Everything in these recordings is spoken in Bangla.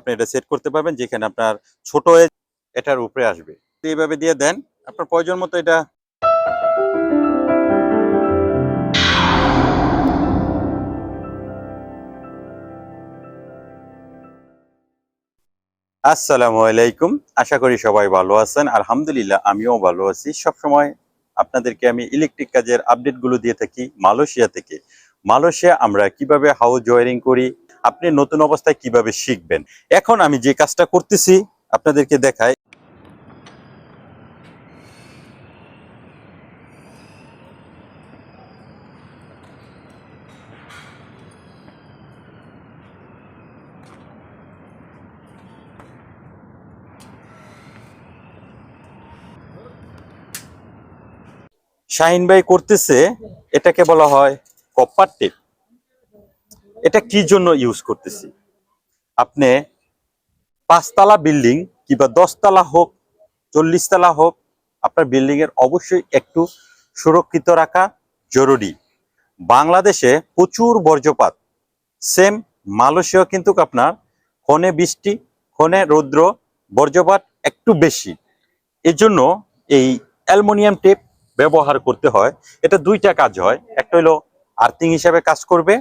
আপনি এটা সেট করতে পারবেন, যেখানে আপনার ছোট এটার উপরে আসবে। এইভাবে দিয়ে দেন, আপনার প্রয়োজন মতো এটা আসসালামু আলাইকুম, আশা করি সবাই ভালো আছেন। আলহামদুলিল্লাহ, আমিও ভালো আছি। সব সময় আপনাদেরকে আমি ইলেকট্রিক কাজের আপডেটগুলো দিয়ে থাকি মালয়েশিয়া থেকে। মালয়েশিয়া আমরা কীভাবে হাউস ওয়ারিং করি আপনি নতুন অবস্থায় কীভাবে শিখবেন? এখন আমি যে কাজটা করতেছি, আপনাদেরকে দেখাই। শাহিন ভাই করতেছে, এটাকে বলা হয় কপার টেপ এটা কি জন্য ইউজ করতেছি? আপনি পাঁচতলা বিল্ডিং কিংবা দশতলা হোক চল্লিশ তলা হোক, আপনার বিল্ডিং এর অবশ্যই একটু সুরক্ষিত রাখা জরুরি। বাংলাদেশে প্রচুর বর্জ্যপাত। সেম মালয়েশিয়া কিন্তু আপনার ক্ষণে বৃষ্টি, ক্ষণে রৌদ্র, বর্জ্যপাত একটু বেশি। এজন্য এই অ্যালুমিনিয়াম টেপ ব্যবহার করতে হয়। এটা দুইটা কাজ হয়। একটা হইল আর্থিং হিসাবে কাজ করবে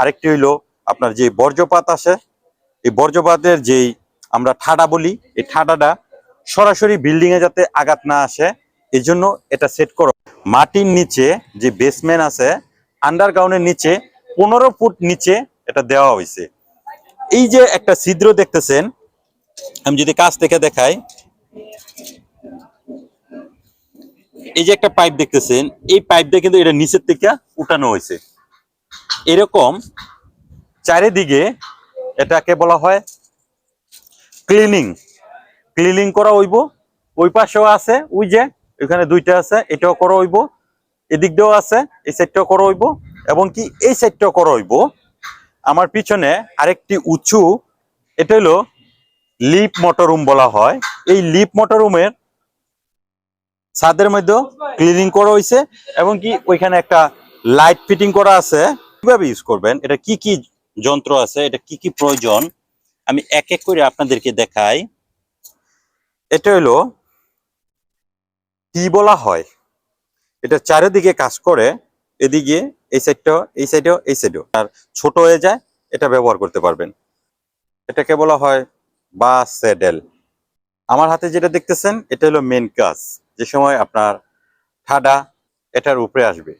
আরেকটি হইল আপনার যে বর্জ্যপাত আসে এই বর্জ্যপাতের যেই আমরা ঠাডা বলি, এই ঠাডাটা সরাসরি বিল্ডিং এ যাতে আঘাত না আসে, এই জন্য এটা সেট করো। মাটির নিচে যে বেসমেন্ট আছে আন্ডারগ্রাউন্ডের নিচে পনেরো ফুট নিচে এটা দেওয়া হয়েছে এই যে একটা ছিদ্র দেখতেছেন, আমি যদি কাছ থেকে দেখাই। এই যে একটা পাইপ দেখতেছেন, এই পাইপ দিয়ে কিন্তু এটা নিচের থেকে উঠানো হয়েছে এরকম চারিদিকে এটাকে বলা হয় ক্লিনিং ক্লিনিং করা হইব। ওই পাশেও আছে, ওই যে ওইখানে দুইটা আছে, এটাও করা হইব। এদিক দিয়েও আছে, এই সাইডটাও করা হইব। এবং কি এই সাইডটাও করা হইব। আমার পিছনে আরেকটি উঁচু, এটা হলো লিপ মোটর রুম বলা হয়। এই লিপ মোটর রুমের ছাদের মধ্যে ক্লিনিং করা হয়েছে এবং কি ওইখানে একটা লাইট ফিটিং করা আছে। কীভাবে ইউজ করবেন? এটা কি কি যন্ত্র আছে? এটা কি কি প্রয়োজন? আমি এক এক করে আপনাদেরকে দেখাই। এটা হলো কি বলা হয়? এটা চারিদিকে কাজ করে, এদিকে এই সাইডটাও, এই সাইডেও এই সাইডেও। আর ছোট হয়ে যায়, এটা ব্যবহার করতে পারবেন। এটাকে বলা হয় বা স্যাডেল। আমার হাতে যেটা দেখতেছেন, এটা হলো মেন কাজ। যে সময় আপনার ঠাডা এটার উপরে আসবে।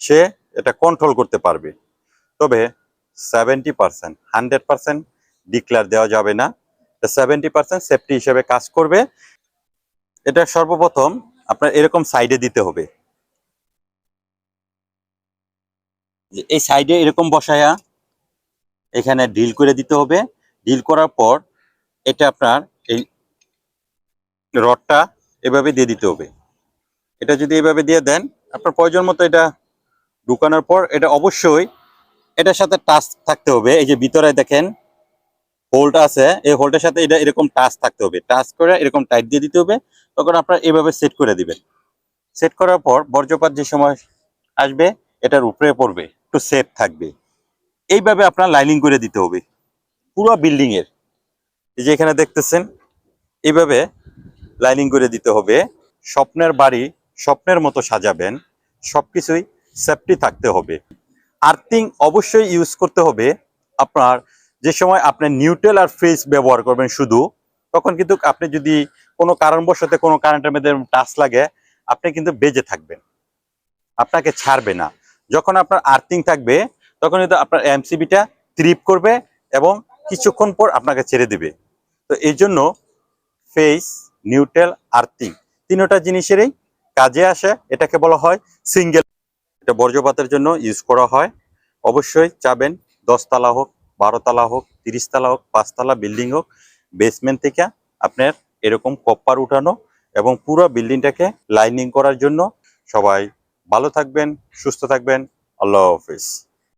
সে এটা কন্ট্রোল করতে পারবে। তবে seventy percent hundred percent declare দেওয়া যাবে না। সেভেন্টি পার্সেন্ট সেফটি হিসেবে কাজ করবে। এটা সর্বপ্রথম আপনার এরকম সাইডে দিতে হবে। এই সাইডে এরকম বসায়া এখানে ডিল করে দিতে হবে। ডিল করার পর এটা আপনার এই রডটা এভাবে দিয়ে দিতে হবে। এটা যদি এভাবে দিয়ে দেন, আপনার প্রয়োজন মতো এটা ঢুকানোর পর এটা অবশ্যই এটার সাথে টাচ থাকতে হবে। এই যে ভিতরে দেখেন হোল্ড আছে। এই হোল্ডের সাথে এটা এরকম টাচ থাকতে হবে। টাচ করে এরকম টাইট দিয়ে দিতে হবে। তখন আপনার এভাবে সেট করে দিবেন। সেট করার পর বর্জ্যপাত যে সময় আসবে, এটার উপরে পড়বে। একটু সেফ থাকবে। এইভাবে আপনার লাইনিং করে দিতে হবে। পুরো বিল্ডিং এর। এই যে এখানে দেখতেছেন, এইভাবে লাইনিং করে দিতে হবে। স্বপ্নের বাড়ি স্বপ্নের মতো সাজাবেন। সবকিছুই সেফটি থাকতে হবে। আর্থিং অবশ্যই ইউজ করতে হবে। আপনার যে সময় আপনি নিউট্রাল আর ফ্রিজ ব্যবহার করবেন শুধু, তখন কিন্তু আপনি যদি কোনো কারণবশত কোনো কারেন্টের মধ্যে টাচ লাগে, আপনি কিন্তু বেজে থাকবেন। আপনাকে ছাড়বে না। যখন আপনার আর্থিং থাকবে, তখন কিন্তু আপনার এমসিবিটা ট্রিপ করবে এবং কিছুক্ষণ পর আপনাকে ছেড়ে দিবে। তো এই জন্য ফেস নিউট্রাল আর্থিং তিনটা জিনিসেরই কাজে আসে। এটাকে বলা হয় সিঙ্গেল এটা বর্জ্যপাতের জন্য ইউজ করা হয়। অবশ্যই চাবেন দশতলা হোক, বারোতলা হোক, তিরিশতলা হোক, পাঁচতলা বিল্ডিং হোক বেসমেন্ট থেকে আপনার এরকম কপ্পার উঠানো এবং পুরো বিল্ডিংটাকে লাইনিং করার জন্য সবাই ভালো থাকবেন, সুস্থ থাকবেন। আল্লাহ হাফিজ।